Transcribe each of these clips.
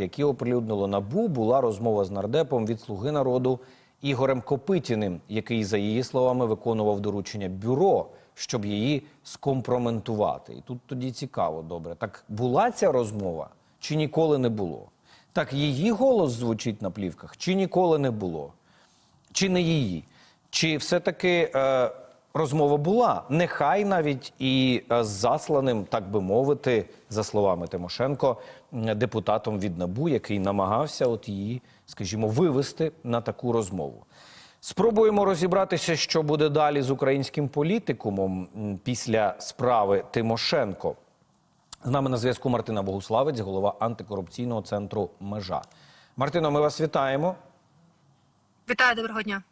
які оприлюднило набу, була розмова з нардепом від слуги народу Ігорем Копитіним, який, за її словами, виконував доручення бюро, щоб її скомпроментувати. І тут тоді цікаво, добре. Так була ця розмова чи ніколи не було? Так її голос звучить на плівках, чи ніколи не було? Чи не її? Чи все-таки е, розмова була? Нехай навіть і е, з засланим, так би мовити, за словами Тимошенко, депутатом від НАБУ, який намагався от її, скажімо, вивести на таку розмову. Спробуємо розібратися, що буде далі з українським політикумом після справи Тимошенко. З нами на зв'язку Мартина Богуславець, голова антикорупційного центру Межа. Мартино, ми вас вітаємо. Вітаю, доброго дня.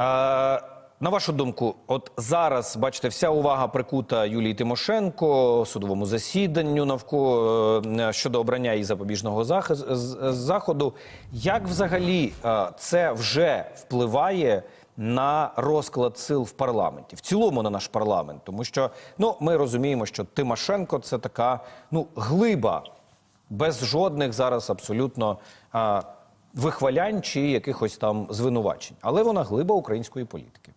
Е, на вашу думку, от зараз бачите, вся увага прикута Юлії Тимошенко судовому засіданню навколо е, щодо обрання її запобіжного заходу. Як взагалі е, це вже впливає на розклад сил в парламенті, в цілому на наш парламент? Тому що ну ми розуміємо, що Тимошенко це така ну глиба без жодних зараз абсолютно вихвалянь чи якихось там звинувачень. Але вона глиба української політики.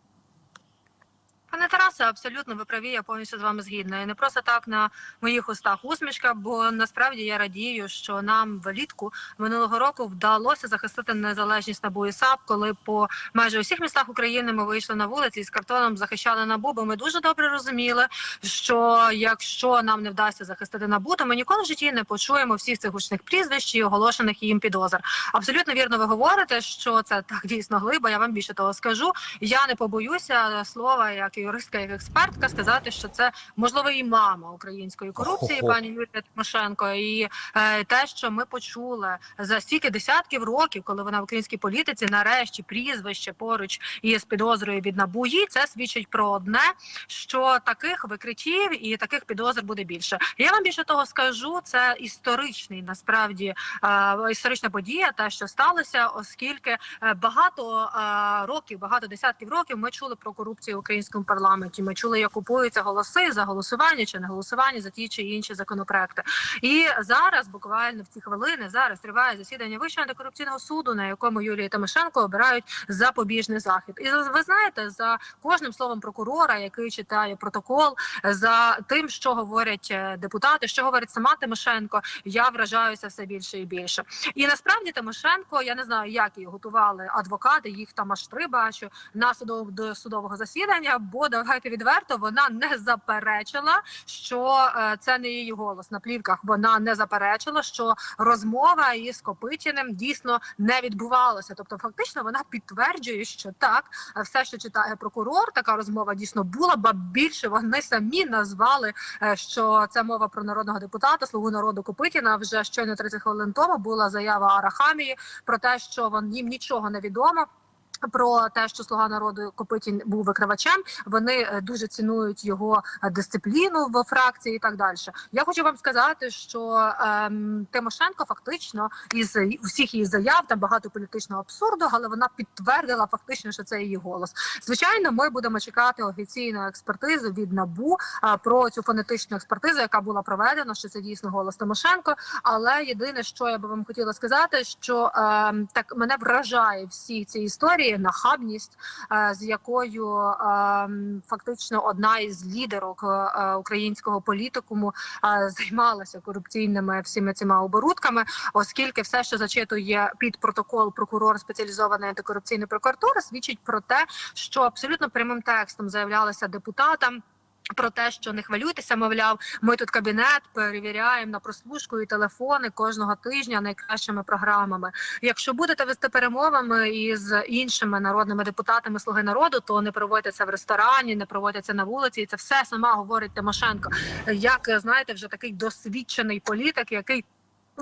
Тарасе, абсолютно ви праві, я повністю з вами згідна. І не просто так на моїх устах усмішка, бо насправді я радію, що нам влітку минулого року вдалося захистити незалежність НАБУ і САП, коли по майже усіх містах України ми вийшли на вулиці і з картоном захищали НАБУ, бо ми дуже добре розуміли, що якщо нам не вдасться захистити НАБУ, то ми ніколи в житті не почуємо всіх цих гучних прізвищ і оголошених їм підозр. Абсолютно вірно ви говорите, що це так дійсно глиба. Я вам більше того скажу. Я не побоюся слова, як юристка, як експертка, сказати, що це можливо і мама української корупції, Хо-хо. пані Юлія Тимошенко, і е, те, що ми почули за стільки десятків років, коли вона в українській політиці, нарешті прізвище поруч із підозрою від НАБУ, їй це свідчить про одне, що таких викриттів і таких підозр буде більше. Я вам більше того скажу, це історичний насправді е, історична подія, те, що сталося, оскільки е, багато е, років, багато десятків років ми чули про корупцію в українському парламенті. Ми чули, як купуються голоси за голосування чи не голосування за ті чи інші законопроекти. І зараз, буквально в ці хвилини, зараз триває засідання Вищого антикорупційного суду, на якому Юлії Тимошенко обирають запобіжний захід. І ви знаєте, за кожним словом прокурора, який читає протокол, за тим, що говорять е, депутати, що говорить сама Тимошенко, я вражаюся все більше і більше. І насправді Тимошенко, я не знаю, як її готували адвокати, їх там аж три бачу на судов до судового засідання. Бо давайте відверто вона не заперечила, що е, це не її голос на плівках. Вона не заперечила, що розмова із Копитіним дійсно не відбувалася. Тобто, фактично, вона підтверджує, що так, е, все, що читає прокурор, така розмова дійсно була, ба більше вони самі назвали, е, що це мова про народного депутата, слугу народу Копитіна. Вже щойно 30 хвилин тому була заява Арахамії про те, що їм нічого не відомо. Про те, що слуга народу Копитін був викривачем, вони е, дуже цінують його е, дисципліну в фракції і так далі. Я хочу вам сказати, що ем, Тимошенко фактично із усіх її заяв там багато політичного абсурду, але вона підтвердила фактично, що це її голос. Звичайно, ми будемо чекати офіційної експертизи від набу е, про цю фонетичну експертизу, яка була проведена, що це дійсно голос Тимошенко. Але єдине, що я би вам хотіла сказати, що ем, так мене вражає всі ці історії нахабність, е, з якою ем, фактично одна із лідерок е, українського політикуму е, займалася корупційними всіми цими оборудками, оскільки все, що зачитує під протокол прокурор спеціалізованої антикорупційної прокуратури, свідчить про те, що абсолютно прямим текстом заявлялася депутатам. Про те, що не хвилюйтеся, мовляв, ми тут кабінет перевіряємо на прослушку і телефони кожного тижня найкращими програмами. Якщо будете вести перемовами із іншими народними депутатами Слуги народу, то не проводяться в ресторані, не проводяться на вулиці. І це все сама говорить Тимошенко. Як знаєте, вже такий досвідчений політик, який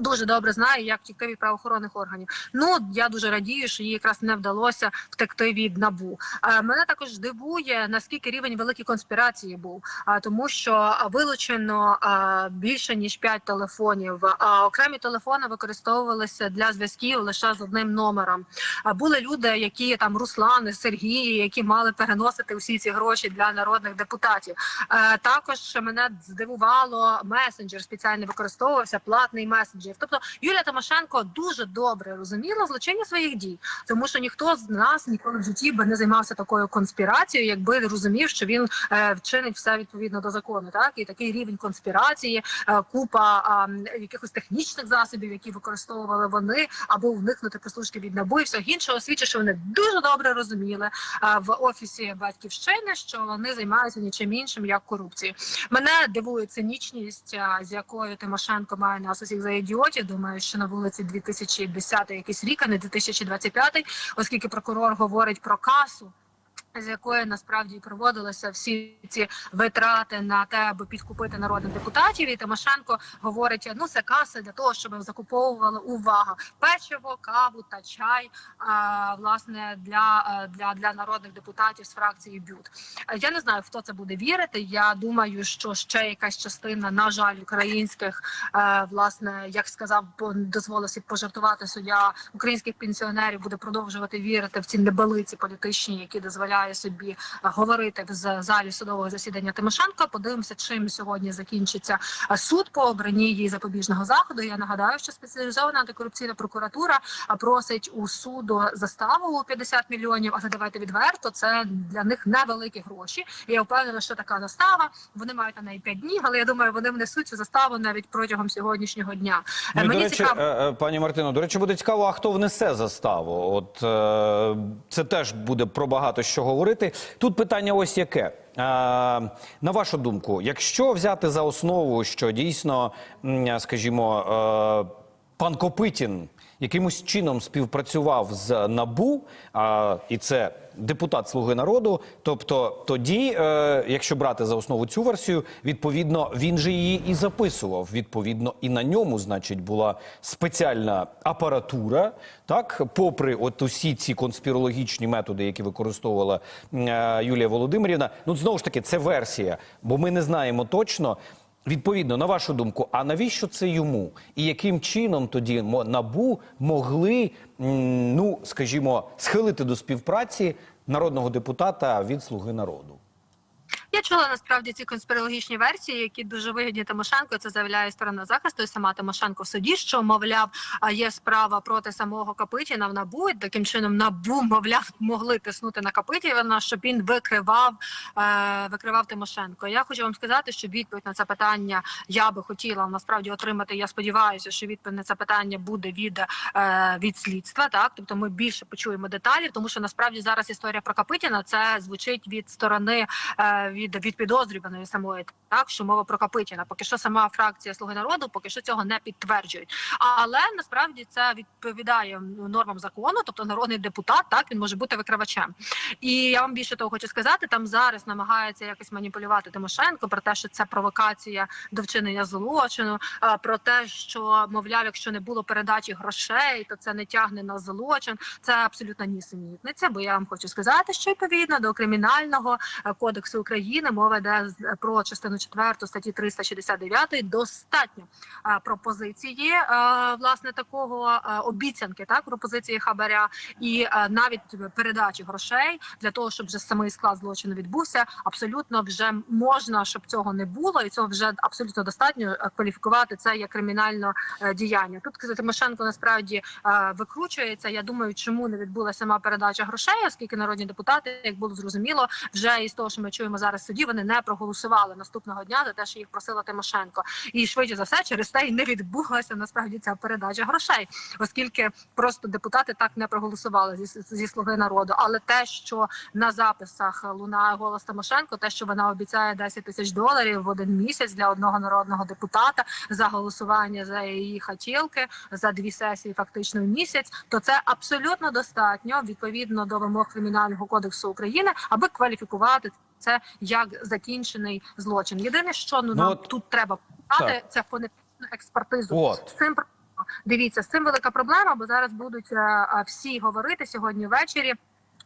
дуже добре знає, як втікти від правоохоронних органів. Ну я дуже радію, що їй якраз не вдалося втекти від набу. Е, мене також дивує наскільки рівень великої конспірації був, а тому, що вилучено е, більше ніж 5 телефонів. А окремі телефони використовувалися для зв'язків лише з одним номером. А були люди, які там Руслани, Сергії, які мали переносити усі ці гроші для народних депутатів. Е, також мене здивувало месенджер спеціально використовувався платний месенджер. Підтверджує. Тобто Юлія Тимошенко дуже добре розуміла злочинні своїх дій, тому що ніхто з нас ніколи в житті би не займався такою конспірацією, якби розумів, що він е, вчинить все відповідно до закону. Так і такий рівень конспірації, е, купа а, якихось технічних засобів, які використовували вони, або уникнути прослушки від НАБУ і всього іншого, свідчить, що вони дуже добре розуміли а, в офісі батьківщини, що вони займаються нічим іншим як корупцією. Мене дивує цинічність, а, з якою Тимошенко має нас усіх за ідіотів. Думаю, що на вулиці 2010 якийсь рік, а не 2025, оскільки прокурор говорить про касу. З якої насправді проводилися всі ці витрати на те, аби підкупити народних депутатів, і Тимошенко говорить: ну це каса для того, щоб закуповували увага печиво, каву та чай. А, власне для, е, для, для народних депутатів з фракції БЮТ. Е, Я не знаю, хто це буде вірити. Я думаю, що ще якась частина, на жаль, українських е, власне, як сказав, бо дозволив пожартувати суддя українських пенсіонерів, буде продовжувати вірити в ці небелиці політичні, які дозволяє собі е, говорити в залі судового засідання Тимошенко. Подивимося, чим сьогодні закінчиться е, суд по обранні її запобіжного заходу. Я нагадаю, що спеціалізована антикорупційна прокуратура е, просить у суду заставу у 50 мільйонів. Але давайте відверто, це для них невеликі гроші. І я впевнена, що така застава. Вони мають на неї 5 днів, але я думаю, вони внесуть цю заставу навіть протягом сьогоднішнього дня. Ну, і, до Мені речі, цікаво. пані Мартино, до речі, буде цікаво, а хто внесе заставу? От це теж буде про багато що говорити. Тут питання ось яке. На вашу думку, якщо взяти за основу, що дійсно, скажімо, е, пан Копитін якимось чином співпрацював з НАБУ, а, і це депутат Слуги народу. Тобто, тоді, е, якщо брати за основу цю версію, відповідно він же її і записував. Відповідно, і на ньому, значить, була спеціальна апаратура. Так, попри от усі ці конспірологічні методи, які використовувала е, Юлія Володимирівна. Ну знову ж таки, це версія, бо ми не знаємо точно. Відповідно, на вашу думку, а навіщо це йому? І яким чином тоді набу могли, ну скажімо, схилити до співпраці народного депутата від Слуги народу? Я чула насправді ці конспірологічні версії, які дуже вигідні Тимошенко. Це заявляє сторона захисту і сама Тимошенко в суді, що мовляв, а є справа проти самого Капитіна в НАБУ. і Таким чином НАБУ, мовляв, могли тиснути на Капитіна, щоб він викривав, е, викривав Тимошенко. Я хочу вам сказати, що відповідь на це питання я би хотіла насправді отримати. Я сподіваюся, що відповідь на це питання буде від, е, від слідства. Так, тобто ми більше почуємо деталів, тому що насправді зараз історія про Капитіна це звучить від сторони е, від, від підозрюваної самої, так що мова про Капитіна. Поки що сама фракція Слуги народу поки що цього не підтверджують. Але насправді це відповідає нормам закону, тобто народний депутат, так він може бути викривачем. І я вам більше того хочу сказати, там зараз намагається якось маніпулювати Тимошенко про те, що це провокація до вчинення злочину, про те, що мовляв, якщо не було передачі грошей, то це не тягне на злочин. Це абсолютно нісенітниця. Бо я вам хочу сказати, що відповідно до кримінального е, кодексу України мова йде про частину 4 статті 369 достатньо е, пропозиції е, власне такого е, обіцянки, так пропозиції хабаря і навіть передачі грошей для того, щоб вже самий склад злочину відбувся. Абсолютно вже можна, щоб цього не було, і цього вже абсолютно достатньо кваліфікувати це як кримінальне діяння. Тут Тимошенко насправді викручується. Я думаю, чому не відбулася сама передача грошей, оскільки народні депутати, як було зрозуміло, вже із того, що ми чуємо зараз в суді, вони не проголосували наступного дня за те, що їх просила Тимошенко, і швидше за все через те і не відбулася насправді ця передача грошей, оскільки просто депутати так не проголосували зі, зі слуги народу. Але те, що на записах лунає голос Тимошенко, те, що вона обіцяє 10 тисяч доларів в один місяць для одного народного депутата за голосування за її хотілки за дві сесії, фактично в місяць, то це абсолютно достатньо відповідно до вимог кримінального кодексу України, аби кваліфікувати це як закінчений злочин. Єдине, що ну, Ну, нам от- тут треба показати, це фонетичну експертизу. От. З цим дивіться, з цим велика проблема, бо зараз будуть а, е, всі говорити сьогодні ввечері.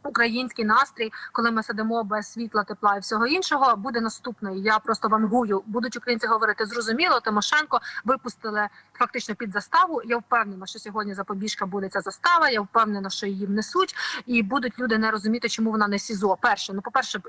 Український настрій, коли ми сидимо без світла, тепла і всього іншого, буде наступний. Я просто вангую. Будуть українці говорити зрозуміло. Тимошенко випустили фактично під заставу. Я впевнена, що сьогодні запобіжка буде ця застава. Я впевнена, що її внесуть, і будуть люди не розуміти, чому вона не СІЗО. Перше, ну по перше,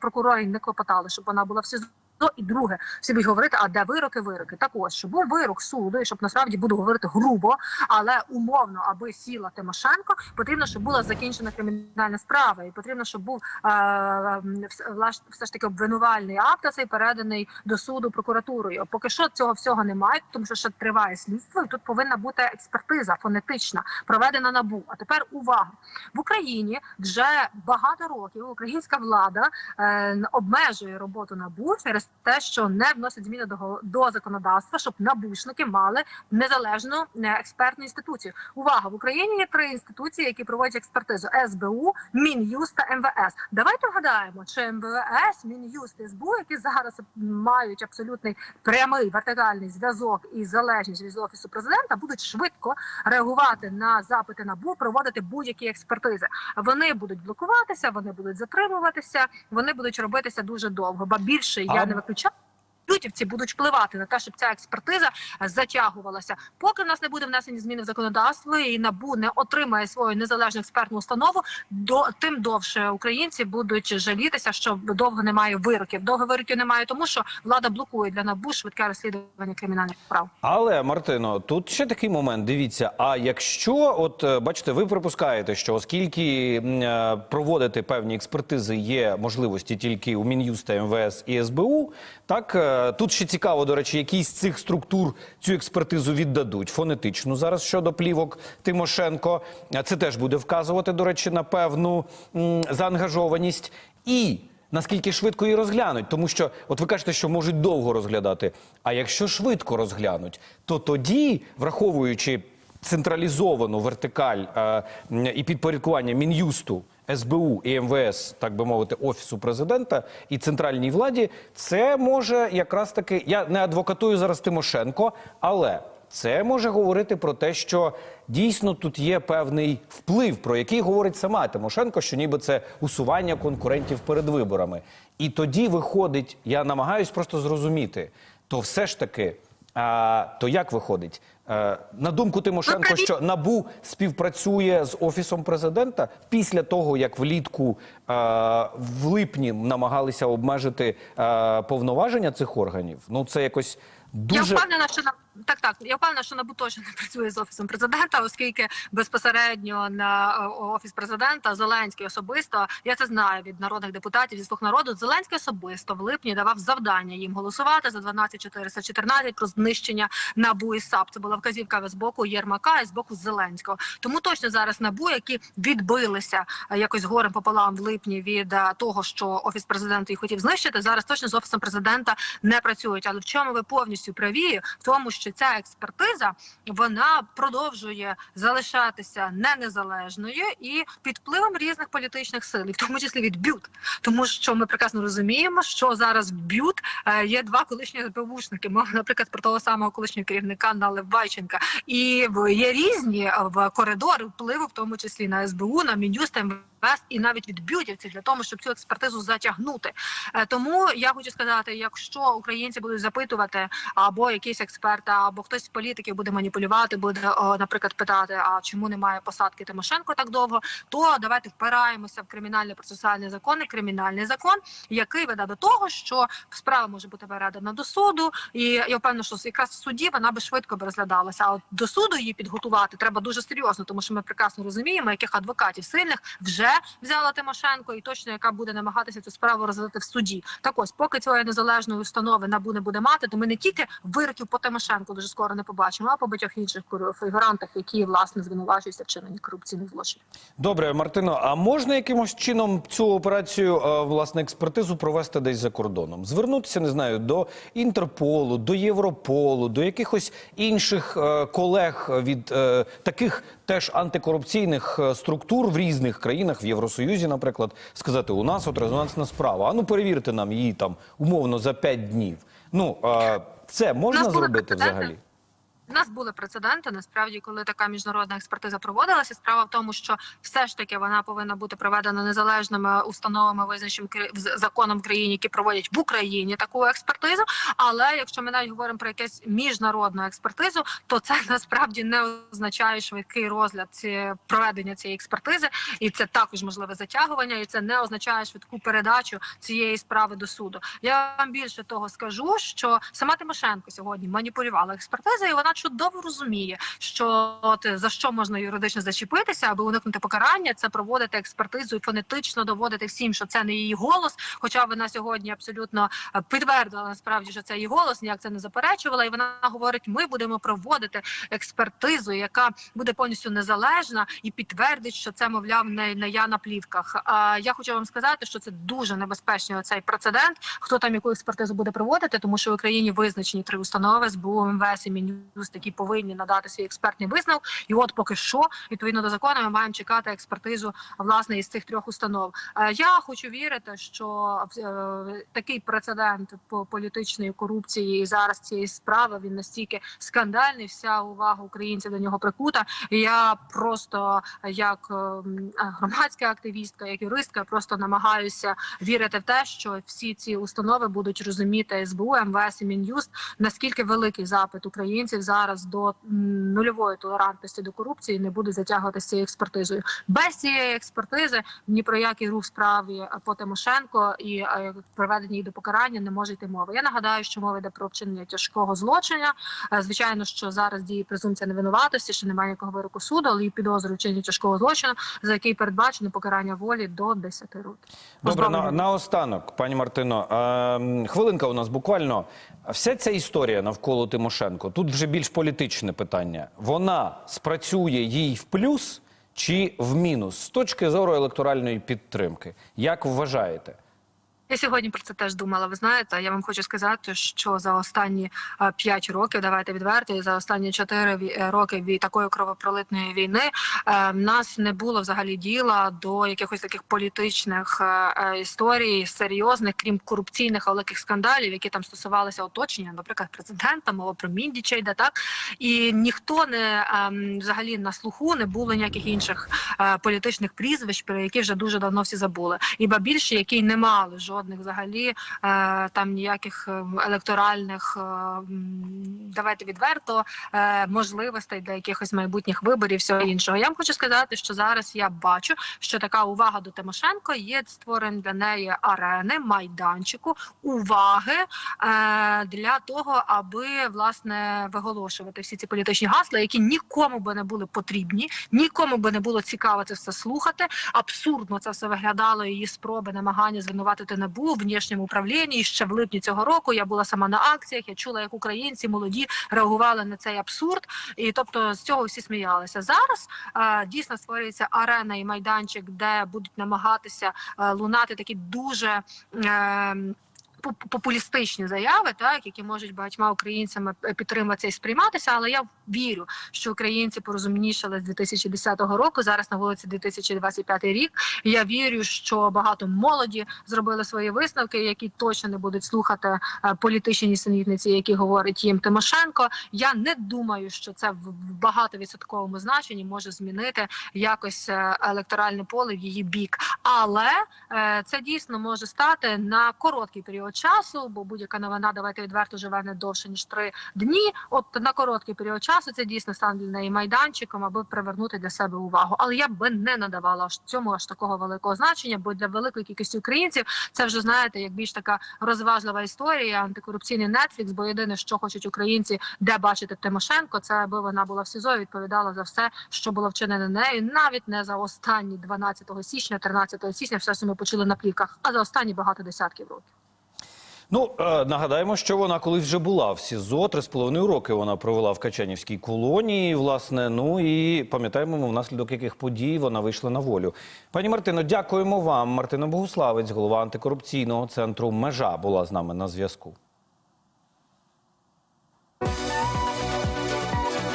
прокурори не клопотали, щоб вона була в СІЗО. Ну і друге, всі будуть говорити, а де вироки, вироки. Так ось, щоб був вирок суду, і щоб насправді буду говорити грубо, але умовно, аби сіла Тимошенко, потрібно, щоб була закінчена кримінальна справа, і потрібно, щоб був е, вс- все ж таки обвинувальний акт, а цей переданий до суду прокуратурою. Поки що цього всього немає, тому що ще триває слідство, і тут повинна бути експертиза фонетична, проведена набу. А тепер увага в Україні вже багато років українська влада е, обмежує роботу набу через те, що не вносить зміни до, до законодавства, щоб набушники мали незалежну е, експертну інституцію. Увага в Україні є три інституції, які проводять експертизу: СБУ, Мін'юст та МВС. Давайте вгадаємо, чи МВС, Мін'юст і СБУ, які зараз мають абсолютний прямий вертикальний зв'язок і залежність від офісу президента, будуть швидко реагувати на запити набу, проводити будь-які експертизи. Вони будуть блокуватися, вони будуть затримуватися, вони будуть робитися дуже довго. Ба більше я А- не виключаю. Лютівці будуть впливати на те, щоб ця експертиза затягувалася. Поки в нас не буде внесені зміни в законодавство і набу не отримає свою незалежну експертну установу, до тим довше українці будуть жалітися, що довго немає вироків. Довго вироків немає, тому що влада блокує для набу швидке розслідування кримінальних справ. Але Мартино, тут ще такий момент. Дивіться. А якщо, от е, бачите, ви припускаєте, що оскільки е, проводити певні експертизи є можливості тільки у Мін'юста, МВС і СБУ, так е, тут ще цікаво, до речі, які з цих структур цю експертизу віддадуть фонетичну зараз щодо плівок Тимошенко. Це теж буде вказувати, до речі, на певну заангажованість і. Наскільки швидко її розглянуть, тому що от ви кажете, що можуть довго розглядати. А якщо швидко розглянуть, то тоді, враховуючи централізовану вертикаль е, і підпорядкування мін'юсту, СБУ і МВС, так би мовити, офісу президента і центральній владі, це може якраз таки. Я не адвокатую зараз Тимошенко, але це може говорити про те, що дійсно тут є певний вплив, про який говорить сама Тимошенко, що ніби це усування конкурентів перед виборами. І тоді виходить, я намагаюсь просто зрозуміти, то все ж таки, а, то як виходить? Е, на думку Тимошенко, що НАБУ співпрацює з офісом президента після того, як влітку е, в липні намагалися обмежити е, повноваження цих органів. Ну це якось дуже Я впевнена, що так, так. Я впевнена, що НАБУ точно не працює з офісом президента, оскільки безпосередньо на офіс президента Зеленський особисто я це знаю від народних депутатів зі слуг народу. Зеленський особисто в липні давав завдання їм голосувати за 12414 про знищення НАБУ і САП. Це була вказівка з боку Єрмака і з боку Зеленського. Тому точно зараз НАБУ, які відбилися е, якось горем пополам в липні від е, того, що офіс президента їх хотів знищити. Зараз точно з офісом президента не працюють. Але в чому ви повністю праві? В тому, що ця експертиза вона продовжує залишатися не незалежною і під впливом різних політичних сил, в тому числі від БЮТ. Тому що ми прекрасно розуміємо, що зараз в БЮТ е, є два колишні СБУшники. Мова, наприклад, про того самого колишнього керівника Наливайченка. І є різні е, в коридори впливу, в тому числі на СБУ, на Мін'юст, МВС і навіть від бютівців для того, щоб цю експертизу затягнути. Е, Тому я хочу сказати, якщо українці будуть запитувати, або якийсь експерт, або хтось з політиків буде маніпулювати, буде, наприклад, питати, а чому немає посадки Тимошенко так довго, то давайте впираємося в кримінальний процесуальний закон і кримінальний закон, який веде до того, що справа може бути передана до суду, і я впевнена, що якраз в суді вона би швидко би розглядалася. А от до суду її підготувати треба дуже серйозно, тому що ми прекрасно розуміємо, яких адвокатів сильних вже взяла Тимошенко, і точно яка буде намагатися цю справу розглядати в суді. Так ось, поки цієї незалежної установи НАБУ не буде мати, то ми не тільки вироків по Тимошенко дуже скоро не побачимо, а по багатьох інших фігурантах, які власне звинувачуються в чиненні корупційних злочинів. Добре, Мартино. А можна якимось чином цю операцію е, власне експертизу провести десь за кордоном? Звернутися, не знаю, до Інтерполу, до Європолу, до якихось інших е, колег від е, таких теж антикорупційних е, структур в різних країнах, в Євросоюзі, наприклад, сказати, у нас от резонансна справа. А ну перевірте нам її там умовно за 5 днів. Ну це можна зробити взагалі? У нас були прецеденти. Насправді, коли така міжнародна експертиза проводилася, справа в тому, що все ж таки вона повинна бути проведена незалежними установами, визначеним законом в країні, які проводять в Україні таку експертизу. Але якщо ми навіть говоримо про якусь міжнародну експертизу, то це насправді не означає швидкий розгляд ці- проведення цієї експертизи, і це також можливе затягування, і це не означає швидку передачу цієї справи до суду. Я вам більше того скажу, що сама Тимошенко сьогодні маніпулювала експертизою, і вона чудово розуміє, що от за що можна юридично зачепитися, аби уникнути покарання, це проводити експертизу і фонетично доводити всім, що це не її голос. Хоча вона сьогодні абсолютно е, підтвердила насправді, що це її голос, ніяк це не заперечувала. І вона говорить: ми будемо проводити експертизу, яка буде повністю незалежна і підтвердить, що це мовляв не, не я на плівках. А я хочу вам сказати, що це дуже небезпечний оцей прецедент. Хто там яку експертизу буде проводити, тому що в Україні визначені три установи СБУ, МВС і Мін'юст, які повинні надати свій експертний висновок. І от поки що, відповідно до закону, ми маємо чекати експертизу власне із цих трьох установ. Е, Я хочу вірити, що е, такий прецедент по політичної корупції і зараз цієї справи він настільки скандальний. Вся увага українців до нього прикута. Я просто як ем, громадська активістка, як юристка, просто намагаюся вірити в те, що всі ці установи будуть розуміти СБУ, МВС і Мін'юст, наскільки великий запит українців зараз до нульової толерантності до корупції не буде затягувати з цією експертизою. Без цієї експертизи ні про який рух справі по Тимошенко і е, проведення її до покарання не може йти мови. Я нагадаю, що мова йде про вчинення тяжкого злочину. Е, Звичайно, що зараз діє презумпція невинуватості, що немає ніякого вироку суду, але і підозрює вчинення тяжкого злочину, за який передбачено покарання волі до 10 років. Добре, на, Позбавлення наостанок, пані Мартино, ем, хвилинка у нас буквально. Вся ця історія навколо Тимошенко, тут вже більш політичне питання. Вона спрацює їй в плюс чи в мінус з точки зору електоральної підтримки? Як вважаєте? Я сьогодні про це теж думала. Ви знаєте, я вам хочу сказати, що за останні е, п'ять років, давайте відверто, за останні чотири е, роки від такої кровопролитної війни е, в нас не було взагалі діла до якихось таких політичних історій серйозних, крім корупційних великих скандалів, які там стосувалися оточення, наприклад, президента, мова про Міндіча йде так. І ніхто не ем, взагалі на слуху не було ніяких інших політичних прізвищ, про які вже дуже давно всі забули. І ба більше, які не мали жодних взагалі е, там ніяких е, електоральних, е, давайте відверто, можливостей для якихось майбутніх виборів, всього іншого. Я вам хочу сказати, що зараз я бачу, що така увага до Тимошенко є створення для неї арени, майданчику, уваги для того, аби власне виголошувати всі ці політичні гасла, які нікому би не були потрібні, нікому би не було цікаво це все слухати. Абсурдно це все виглядало її спроби намагання звинуватити НАБУ в внішньому управлінні. Ще в липні цього року я була сама на акціях. Я чула, як українці молоді реагували на цей абсурд, і тобто з цього всі сміялися. Зараз е, дійсно створюється арена і майданчик, де будуть намагатися е, лунати такі дуже. Е, Популістичні заяви, так які можуть багатьма українцями підтриматися і сприйматися, але я вірю, що українці порозумнішали з 2010 року. Зараз на вулиці 2025 рік. Я вірю, що багато молоді зробили свої висновки, які точно не будуть слухати е, політичні нісенітниці, які говорить їм Тимошенко. Я не думаю, що це в багатовідсотковому значенні може змінити якось е, електоральне поле в її бік, але е, це дійсно може стати на короткий період часу, бо будь-яка новина, давайте відверто живе не довше ніж три дні. От на короткий період часу це дійсно стане для неї майданчиком, аби привернути для себе увагу. Але я би не надавала цьому аж такого великого значення, бо для великої кількості українців це вже знаєте, як більш така розважлива історія, антикорупційний нетфлікс. Бо єдине, що хочуть українці, де бачити Тимошенко, це аби вона була в СІЗО і відповідала за все, що було вчинено нею, навіть не за останні 12 січня, 13 січня, все, що ми почули на плівках, а за останні багато десятків років. Ну е, нагадаємо, що вона колись вже була в СІЗО. Три з половиною роки вона провела в Качанівській колонії. Власне, ну і пам'ятаємо, внаслідок яких подій вона вийшла на волю. Пані Мартино, дякуємо вам. Мартина Богуславець, голова антикорупційного центру Межа, була з нами на зв'язку.